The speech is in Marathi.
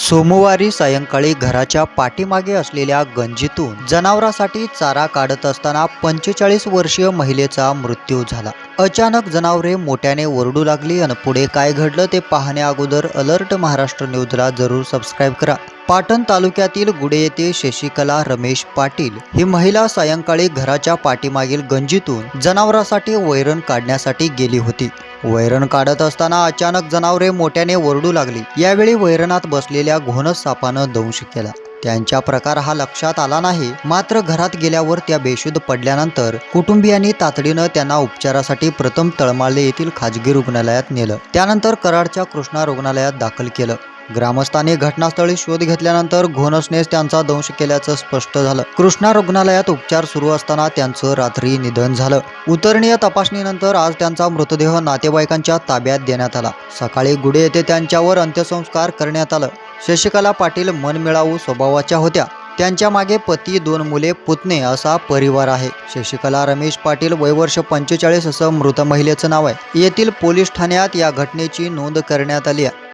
सोमवारी सायंकाळी घराच्या पाठीमागे असलेल्या गंजीतून जनावरासाठी चारा काढत असताना पंचेचाळीस वर्षीय महिलेचा मृत्यू झाला. अचानक जनावरे मोठ्याने ओरडू लागली आणि पुढे काय घडलं ते पाहण्या अगोदर अलर्ट महाराष्ट्र न्यूजला जरूर सबस्क्राईब करा. पाटण तालुक्यातील गुडे येथे शशिकला रमेश पाटील ही महिला सायंकाळी घराच्या पाठीमागील गंजीतून जनावरासाठी वैरण काढण्यासाठी गेली होती. वैरण काढत असताना अचानक जनावरे मोठ्याने ओरडू लागली. यावेळी वैरणात बसलेल्या घोणस सापानं दंश केला. त्यांच्या प्रकार हा लक्षात आला नाही. मात्र घरात गेल्यावर त्या बेशुद्ध पडल्यानंतर कुटुंबियांनी तातडीनं त्यांना उपचारासाठी प्रथम तळमाळे येथील खाजगी रुग्णालयात नेलं. त्यानंतर कराडच्या कृष्णा रुग्णालयात दाखल केलं. ग्रामस्थांनी घटनास्थळी शोध घेतल्यानंतर घोणसनेस त्यांचा दंश केल्याचं स्पष्ट झालं. कृष्णा रुग्णालयात उपचार सुरू असताना त्यांचं रात्री निधन झालं. उतरणीय तपासणीनंतर आज त्यांचा मृतदेह नातेवाईकांच्या ताब्यात देण्यात आला. सकाळी गुडे येथे त्यांच्यावर अंत्यसंस्कार करण्यात आलं. शशिकला पाटील मनमिळावू स्वभावाच्या होत्या. त्यांच्या मागे पती दोन मुले पुतणे असा परिवार आहे. शशिकला रमेश पाटील वयवर्ष पंचेचाळीस असं मृत महिलेचं नाव आहे. येथील पोलीस ठाण्यात या घटनेची नोंद करण्यात आली आहे.